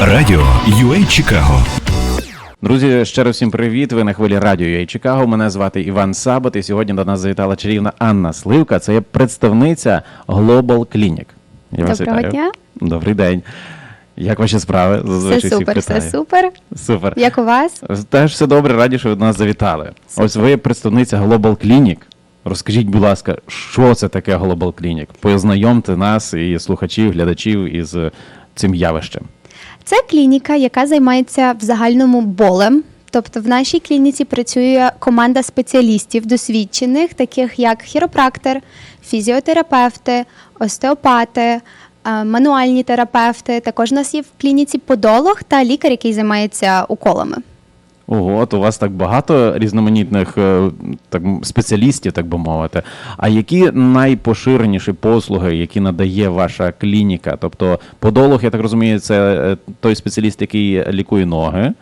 Радіо UA Чикаго. Друзі, ще раз всім привіт. Ви на хвилі радіо UA Чикаго. Мене звати Іван Сабат, і сьогодні до нас завітала чарівна Анна Сливка. Це є представниця Global Clinic. Я вас Доброго вітаю. дня. Добрий день. Як ваші справи? Зазвичай Все всіх супер, все супер. Супер. Як у вас? Теж все добре, раді, що ви до нас завітали. Ось ви представниця Global Clinic. Розкажіть, будь ласка, що це таке Global Clinic? Познайомте нас і слухачів, глядачів із цим явищем. Це клініка, яка займається в загальному болем. Тобто в нашій клініці працює команда спеціалістів досвідчених, таких як хіропрактор, фізіотерапевти, остеопати, е, мануальні терапевти. Також у нас є в клініці подолог та лікар, який займається уколами. Ого, от у вас так багато різноманітних е, так, спеціалістів, так би мовити. А які найпоширеніші послуги, які надає ваша клініка? Тобто, подолог, я так розумію, це е, той спеціаліст, який лікує ноги.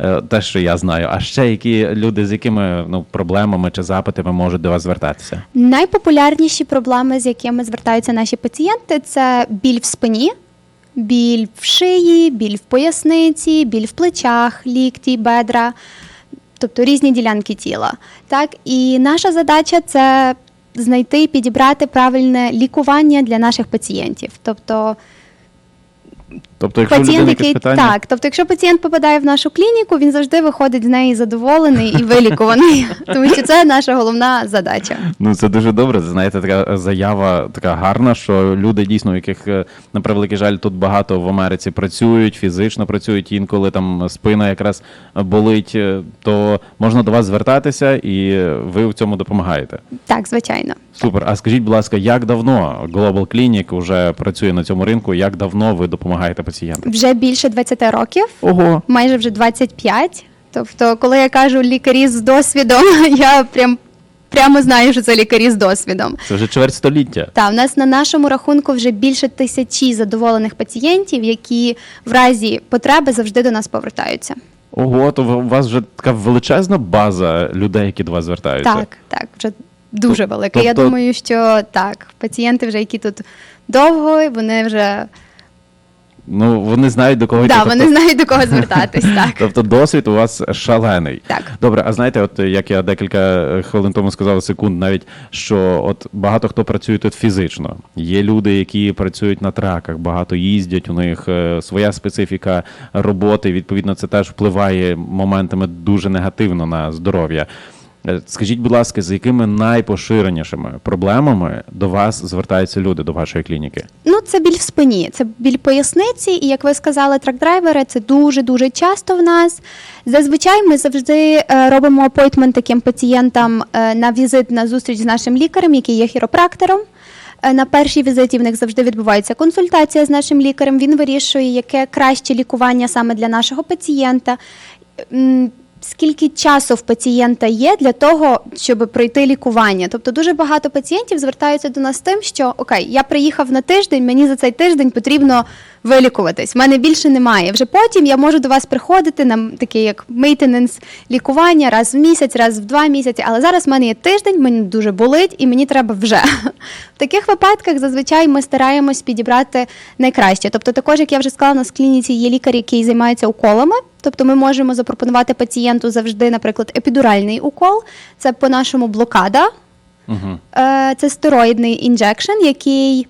е, Те, що я знаю. А ще які люди з якими ну, проблемами чи запитами можуть до вас звертатися? Найпопулярніші проблеми, з якими звертаються наші пацієнти, це біль в спині, біль в шиї, біль в поясниці, біль в плечах, лікті, бедра, тобто різні ділянки тіла. Так, і наша задача це знайти і підібрати правильне лікування для наших пацієнтів. Тобто Тобто, якщо пацієнт, який питання, так, тобто, якщо пацієнт попадає в нашу клініку, він завжди виходить з неї задоволений і вилікуваний, тому що це наша головна задача. Ну, це дуже добре. Знаєте, така заява така гарна, що люди дійсно, яких е, на превеликий жаль, тут багато в Америці працюють, фізично працюють, інколи там спина якраз болить, е, то можна до вас звертатися, і ви в цьому допомагаєте. Так, звичайно. Супер. А скажіть, будь ласка, як давно Global Clinic вже працює на цьому ринку? Як давно ви допомагаєте пацієнтам? Вже більше 20 років, Ого, майже вже 25. Тобто, коли я кажу лікарі з досвідом, я прям прямо знаю, що це лікарі з досвідом. це вже чверть століття. Та в нас на нашому рахунку вже більше тисячі задоволених пацієнтів, які в разі потреби завжди до нас повертаються. Ого, то у вас вже така величезна база людей, які до вас звертаються. Так, так, вже дуже велика. Я тобто- думаю, що так, пацієнти вже які тут довго, вони вже Ну, вони знають до кого йти. да, Тобто- вони знають до кого звертатись. Так. Тобто досвід у вас шалений. Так. Добре, а знаєте, от як я декілька е, хвилин тому сказав, секунд навіть, що от багато хто працює тут фізично. Є люди, які працюють на траках, багато їздять, у них е, своя специфіка роботи. Відповідно, це теж впливає моментами дуже негативно на здоров'я. Е, Скажіть, будь ласка, з якими найпоширенішими проблемами до вас звертаються люди до вашої клініки? Ну, це біль в спині, це біль поясниці, і як ви сказали, трак-драйвери це дуже дуже часто в нас. Зазвичай ми завжди е, робимо апойтмент таким пацієнтам е, на візит на зустріч з нашим лікарем, який є хіропрактором. На першій візиті в них завжди відбувається консультація з нашим лікарем. Він вирішує, яке краще лікування саме для нашого пацієнта. Скільки часу в пацієнта є для того, щоб пройти лікування? Тобто дуже багато пацієнтів звертаються до нас з тим, що окей, я приїхав на тиждень, мені за цей тиждень потрібно вилікуватись. В мене більше немає. Вже потім я можу до вас приходити на таке як мейтененс лікування раз в місяць, раз в два місяці. Але зараз в мене є тиждень, мені дуже болить, і мені треба вже. В таких випадках зазвичай ми стараємось підібрати найкраще. Тобто, також, як я вже сказала, у нас клініці є лікар, який займається уколами. Тобто ми можемо запропонувати пацієнту завжди, наприклад, епідуральний укол. Це по-нашому блокада. Угу. Це стероїдний інжекшн, який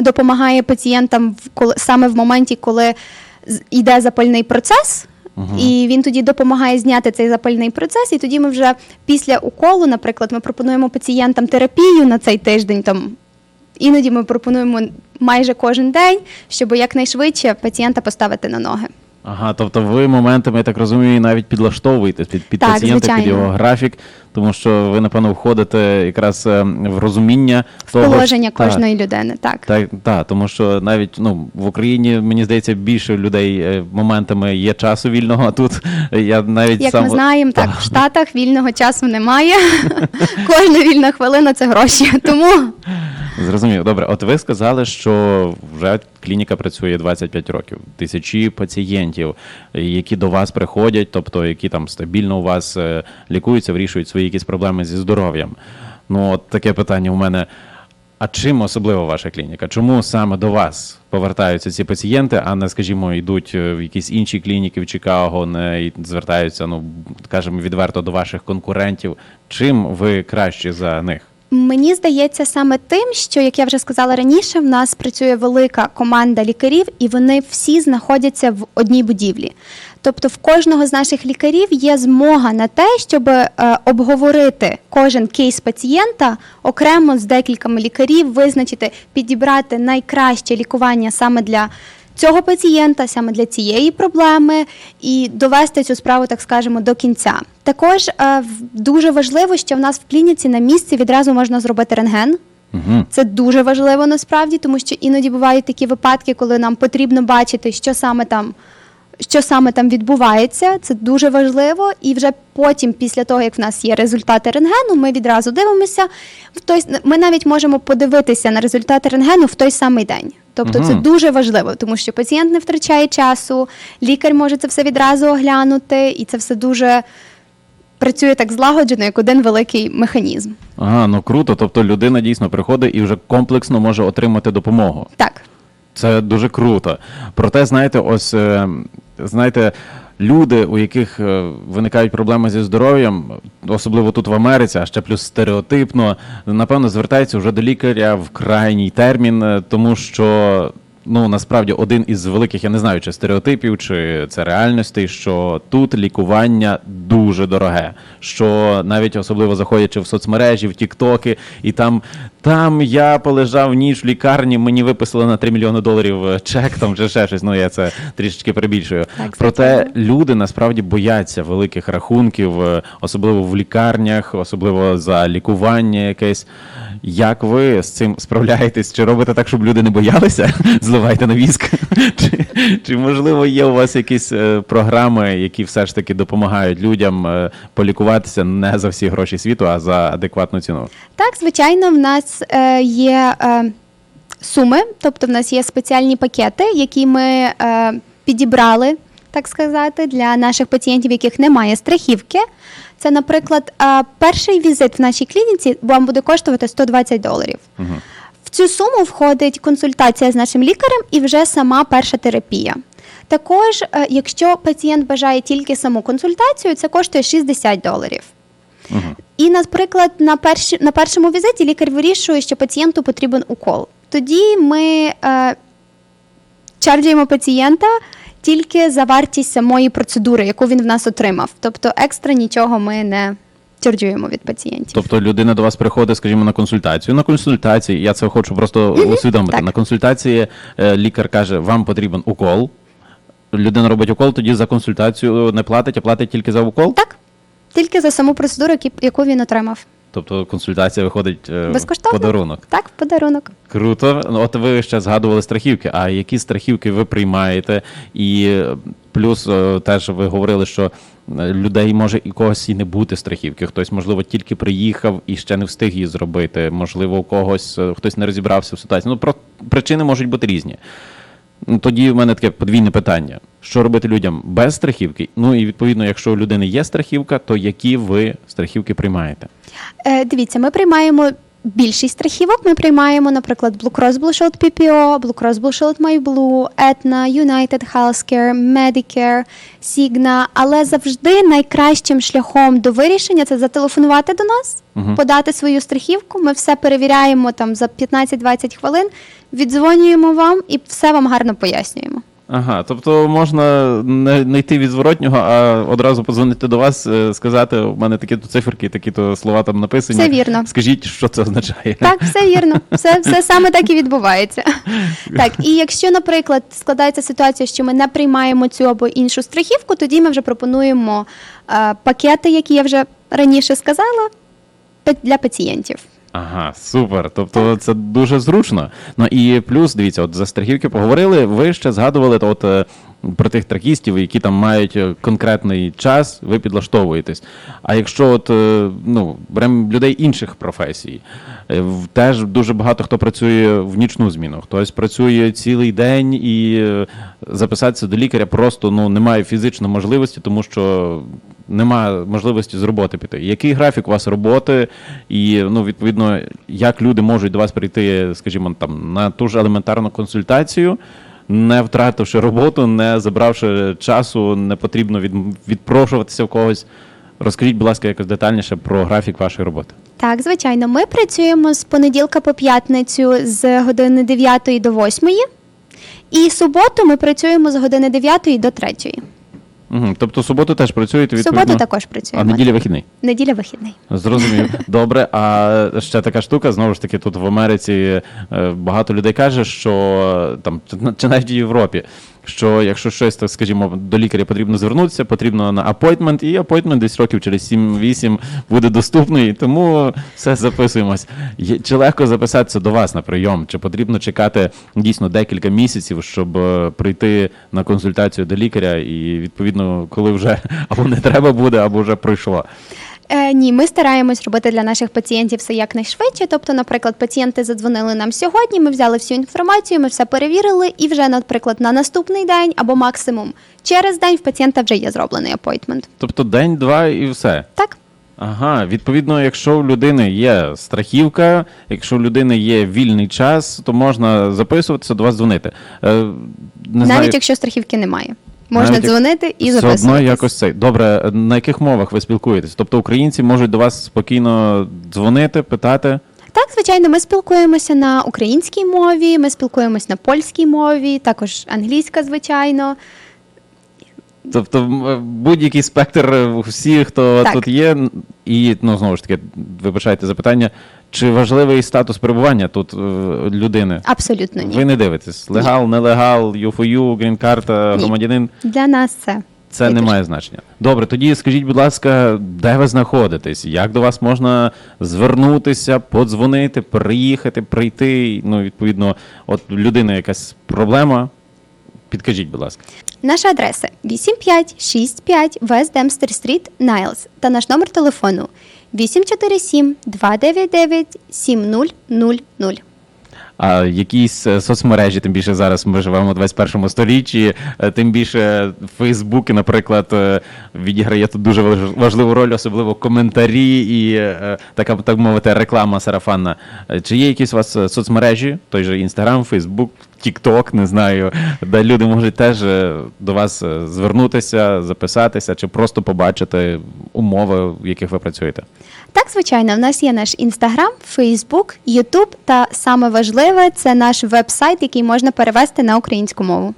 допомагає пацієнтам саме в моменті, коли йде запальний процес. І він тоді допомагає зняти цей запальний процес, і тоді ми вже після уколу, наприклад, ми пропонуємо пацієнтам терапію на цей тиждень. Там іноді ми пропонуємо майже кожен день, щоб якнайшвидше пацієнта поставити на ноги. Ага, тобто ви моментами, я так розумію, навіть підлаштовуєте під, під Так, пацієнта, під звичайно. його графік, тому що ви, напевно, входите якраз е, в розуміння того, Положення так, кожної людини. Так. Так, так, тому що навіть ну в Україні мені здається більше людей е, моментами є часу вільного. А тут я навіть Як сам ми знаємо, так в Штатах вільного часу немає. Кожна вільна хвилина це гроші. Тому зрозумів. Добре, от ви сказали, що вже клініка працює 25 років, тисячі пацієнтів, які до вас приходять, тобто які там стабільно у вас е, лікуються, вирішують свої якісь проблеми зі здоров'ям. Ну, от таке питання у мене. А чим особлива ваша клініка? Чому саме до вас повертаються ці пацієнти, а не, скажімо, йдуть е, в якісь інші клініки в Чикаго, не звертаються, ну скажімо, відверто до ваших конкурентів? Чим ви кращі за них? Мені здається саме тим, що як я вже сказала раніше, в нас працює велика команда лікарів, і вони всі знаходяться в одній будівлі. Тобто, в кожного з наших лікарів є змога на те, щоб е, обговорити кожен кейс пацієнта окремо з декількома лікарів, визначити, підібрати найкраще лікування саме для цього пацієнта, саме для цієї проблеми, і довести цю справу, так скажемо, до кінця. Також е, дуже важливо, що в нас в клініці на місці відразу можна зробити рентген. Угу. Це дуже важливо насправді, тому що іноді бувають такі випадки, коли нам потрібно бачити, що саме там. Що саме там відбувається, це дуже важливо, і вже потім, після того як в нас є результати рентгену, ми відразу дивимося. В той ми навіть можемо подивитися на результати рентгену в той самий день. Тобто це дуже важливо, тому що пацієнт не втрачає часу, лікар може це все відразу оглянути, і це все дуже працює так злагоджено, як один великий механізм. Ага, ну круто. Тобто людина дійсно приходить і вже комплексно може отримати допомогу. Так. Це дуже круто. Проте, знаєте, ось е, знаєте, люди, у яких е, виникають проблеми зі здоров'ям, особливо тут в Америці, а ще плюс стереотипно, напевно, звертаються вже до лікаря в крайній термін, е, тому що. Ну, насправді, один із великих, я не знаю, чи стереотипів, чи це реальностей, що тут лікування дуже дороге. Що навіть особливо заходячи в соцмережі, в Тіктоки, і там, там я полежав ніч в лікарні, мені виписали на 3 мільйони доларів е, чек, там чи ще щось. Ну я це трішечки перебільшую. Так, Проте люди насправді бояться великих рахунків, е, особливо в лікарнях, особливо за лікування якесь. Як ви з цим справляєтесь? Чи робите так, щоб люди не боялися? Зливайте на віск? Чи, чи можливо є у вас якісь е, програми, які все ж таки допомагають людям полікуватися не за всі гроші світу, а за адекватну ціну? Так, звичайно, в нас е, є е, суми, тобто в нас є спеціальні пакети, які ми е, підібрали, так сказати, для наших пацієнтів, яких немає страхівки. Це, наприклад, е, перший візит в нашій клініці вам буде коштувати 120 доларів. Угу. В цю суму входить консультація з нашим лікарем і вже сама перша терапія. Також, е, якщо пацієнт бажає тільки саму консультацію, це коштує 60 доларів. Угу. І, наприклад, на, перші, на першому візиті лікар вирішує, що пацієнту потрібен укол. Тоді ми е, чарджуємо пацієнта тільки за вартість самої процедури, яку він в нас отримав. Тобто екстра нічого ми не чарджуємо від пацієнтів. Тобто людина до вас приходить, скажімо, на консультацію. На консультації, я це хочу просто усвідомити. так. На консультації е, лікар каже, вам потрібен укол. Людина робить укол, тоді за консультацію не платить, а платить тільки за укол. Так, тільки за саму процедуру, яку він отримав. Тобто консультація виходить е, Безкоштовно. подарунок. Так, в подарунок. Круто. Ну, От ви ще згадували страхівки. А які страхівки ви приймаєте? І е, плюс е, теж ви говорили, що людей може і когось і не бути страхівки. Хтось, можливо, тільки приїхав і ще не встиг її зробити. Можливо, у когось хтось не розібрався в ситуації. Ну, про причини можуть бути різні. Ну, Тоді в мене таке подвійне питання: що робити людям без страхівки? Ну і відповідно, якщо у людини є страхівка, то які ви страхівки приймаєте? Е, дивіться, ми приймаємо більшість страхівок. Ми приймаємо, наприклад, Blue Cross Blue Shield PPO, Blue Cross Blue Shield MyBlue, Aetna, United Healthcare, Medicare, Cigna. Але завжди найкращим шляхом до вирішення це зателефонувати до нас, Мгм. подати свою страхівку. Ми все перевіряємо там за 15-20 хвилин, віддзвонюємо вам і все вам гарно пояснюємо. Ага, тобто можна не, не йти від зворотнього, а одразу подзвонити до вас, е, сказати, у мене такі то циферки, такі то слова там написані. Все вірно. Скажіть, що це означає. Так, все вірно. Все, все саме так і відбувається. Так, і якщо, наприклад, складається ситуація, що ми не приймаємо цю або іншу страхівку, тоді ми вже пропонуємо е, пакети, які я вже раніше сказала, пе- для пацієнтів. Ага, супер. Тобто це дуже зручно. Ну і плюс, дивіться, от за страхівки поговорили. Ви ще згадували то от, е, про тих тракістів, які там мають е, конкретний час, ви підлаштовуєтесь. А якщо от, е, ну, беремо людей інших професій, е, теж дуже багато хто працює в нічну зміну, хтось працює цілий день і записатися до лікаря просто ну, немає фізичної можливості, тому що немає можливості з роботи піти. Який графік у вас роботи, і ну, відповідно, як люди можуть до вас прийти, скажімо, там на ту ж елементарну консультацію, не втративши роботу, не забравши часу, не потрібно від, відпрошуватися в когось. Розкажіть, будь ласка, якось детальніше про графік вашої роботи. Так, звичайно, ми працюємо з понеділка по п'ятницю з години 9 до 8. І суботу ми працюємо з години 9 до 3. Угу. Тобто суботу теж працюєте відповідно? суботу також А неділя вихідний. Неділя вихідний. Зрозумів. Добре. А ще така штука, знову ж таки, тут в Америці е, багато людей каже, що там чи навіть в Європі. Що якщо щось, так скажімо, до лікаря потрібно звернутися, потрібно на апойтмент, і апойтмент десь років через 7-8 буде доступний, тому все записуємось. Чи легко записатися до вас на прийом? Чи потрібно чекати дійсно декілька місяців, щоб е, прийти на консультацію до лікаря, і відповідно, коли вже або не треба буде, або вже пройшло? Е, ні, ми стараємось робити для наших пацієнтів все якнайшвидше. Тобто, наприклад, пацієнти задзвонили нам сьогодні, ми взяли всю інформацію, ми все перевірили, і вже, наприклад, на наступний день або максимум через день в пацієнта вже є зроблений апойтмент. Тобто день-два і все. Так. Ага, відповідно, якщо у людини є страхівка, якщо у людини є вільний час, то можна записуватися до вас дзвонити. Е, не Навіть знаю, якщо страхівки немає. Можна Навіть як- дзвонити і все записуватись. одно якось цей. Добре, на яких мовах ви спілкуєтесь? Тобто українці можуть до вас спокійно дзвонити, питати. Так, звичайно, ми спілкуємося на українській мові, ми спілкуємося на польській мові, також англійська, звичайно. Тобто е, будь-який спектр е, всі, хто Так. тут є, і ну знову ж таки, вибачайте запитання, чи важливий статус перебування тут е, людини? Абсолютно ні. Ви не дивитесь. Легал, нелегал, ЮФОЮ, грін-карта, громадянин. Для нас це. Це не має значення. Добре, тоді скажіть, будь ласка, де ви знаходитесь? Як до вас можна звернутися, подзвонити, приїхати, прийти? Ну, відповідно, от у людини якась проблема. Підкажіть, будь ласка. Наша адреса 8565 West Dempster Street, Niles та наш номер телефону 847 299 7000. А якісь е, соцмережі, тим більше зараз ми живемо у 21 сторіччі, е, тим більше Фейсбук, наприклад, е, відіграє тут дуже важливу роль, особливо коментарі і така, так мовити, реклама сарафанна. Чи є якісь у вас соцмережі, той же Інстаграм, Фейсбук, Тікток, не знаю, де люди можуть теж е, до вас е, звернутися, записатися чи просто побачити умови, в яких ви працюєте? Так, звичайно, в нас є наш інстаграм, Фейсбук, Ютуб та саме важливе це наш веб-сайт, який можна перевести на українську мову.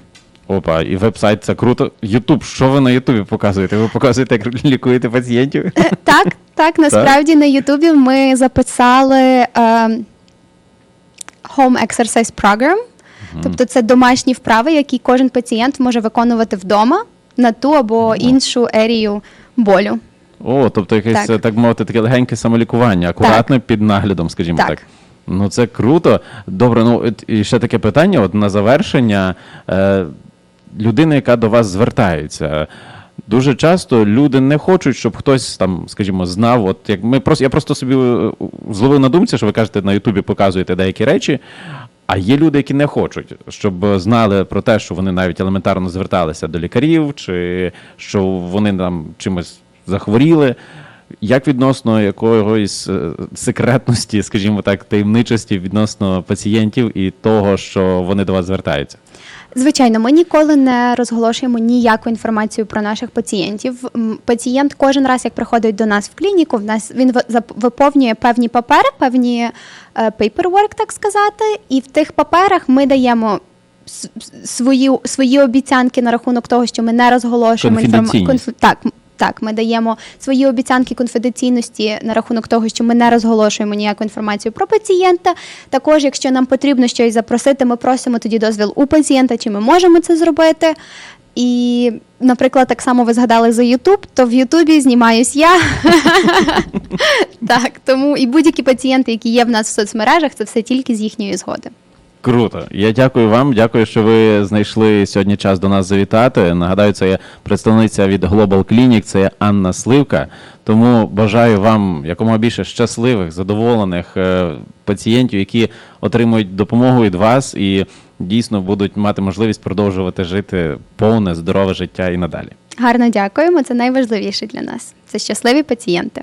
Опа, і веб-сайт це круто. Ютуб, що ви на Ютубі показуєте? Ви показуєте, як лікуєте пацієнтів? Так, так, насправді на Ютубі ми записали е, Home Exercise Program, тобто це домашні вправи, які кожен пацієнт може виконувати вдома на ту або іншу ерію болю. О, тобто якесь, Так. так, так мовити, таке легеньке самолікування, акуратне під наглядом, скажімо так. Так. Ну це круто. Добре, ну і ще таке питання: от на завершення. Е, людина, яка до вас звертається. Дуже часто люди не хочуть, щоб хтось там, скажімо, знав. От як ми просто я просто собі е, зловив на думці, що ви кажете на Ютубі показуєте деякі речі. А є люди, які не хочуть, щоб знали про те, що вони навіть елементарно зверталися до лікарів, чи що вони там чимось захворіли. Як відносно якоїсь е, секретності, скажімо так, таємничості відносно пацієнтів і того, що вони до вас звертаються? Звичайно, ми ніколи не розголошуємо ніяку інформацію про наших пацієнтів. Пацієнт кожен раз, як приходить до нас в клініку, в нас він ви- виповнює певні папери, певні е, paperwork, так сказати, і в тих паперах ми даємо свої, свої обіцянки на рахунок того, що ми не розголошуємо інформацію. Так, так, ми даємо свої обіцянки конфіденційності на рахунок того, що ми не розголошуємо ніяку інформацію про пацієнта. Також, якщо нам потрібно щось запросити, ми просимо тоді дозвіл у пацієнта, чи ми можемо це зробити. І, наприклад, так само ви згадали за Ютуб, то в Ютубі знімаюсь я. Так, тому і будь-які пацієнти, які є в нас в соцмережах, це все тільки з їхньої згоди. Круто. Я дякую вам. Дякую, що ви знайшли сьогодні час до нас завітати. Нагадаю, це є представниця від Global Clinic, це є Анна Сливка. Тому бажаю вам якомога більше щасливих, задоволених е, пацієнтів, які отримують допомогу від вас і дійсно будуть мати можливість продовжувати жити повне здорове життя і надалі. Гарно дякуємо. Це найважливіше для нас. Це щасливі пацієнти.